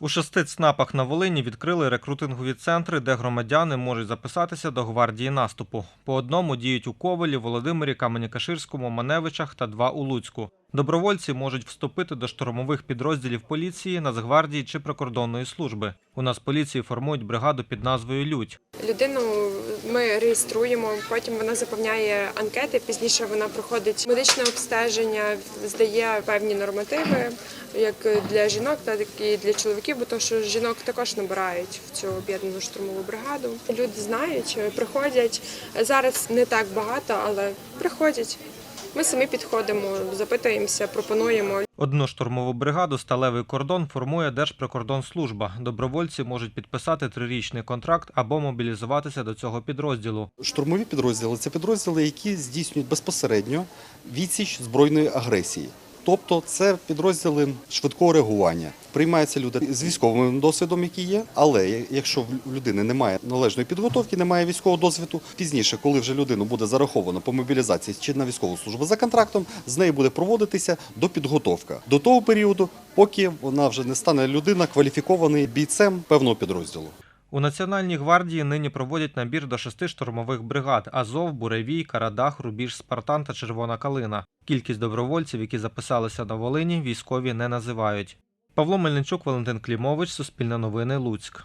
У шести ЦНАПах на Волині відкрили рекрутингові центри, де громадяни можуть записатися до гвардії наступу. По одному діють у Ковелі, Володимирі, Камені-Каширському, Маневичах та два у Луцьку. Добровольці можуть вступити до штурмових підрозділів поліції, Нацгвардії чи прикордонної служби. У нас поліції формують бригаду під назвою Людь. Людину ми реєструємо, потім вона заповняє анкети. Пізніше вона проходить медичне обстеження, здає певні нормативи, як для жінок, так і для чоловіків, бо то, що жінок також набирають в цю об'єднану штурмову бригаду. Люди знають, приходять зараз не так багато, але приходять. Ми самі підходимо, запитуємося, пропонуємо. Одну штурмову бригаду сталевий кордон формує Держприкордонслужба. Добровольці можуть підписати трирічний контракт або мобілізуватися до цього підрозділу. Штурмові підрозділи це підрозділи, які здійснюють безпосередньо відсіч збройної агресії. Тобто це підрозділи швидкого реагування. Приймаються люди з військовим досвідом, які є. Але якщо в людини немає належної підготовки, немає військового досвіду, пізніше, коли вже людину буде зараховано по мобілізації чи на військову службу за контрактом, з нею буде проводитися допідготовка до того періоду, поки вона вже не стане людина кваліфікований бійцем певного підрозділу. У Національній гвардії нині проводять набір до шести штурмових бригад: Азов, Буревій, Карадах, Рубіж, Спартан та Червона Калина. Кількість добровольців, які записалися на Волині, військові не називають. Павло Мельничук, Валентин Клімович, Суспільне новини, Луцьк.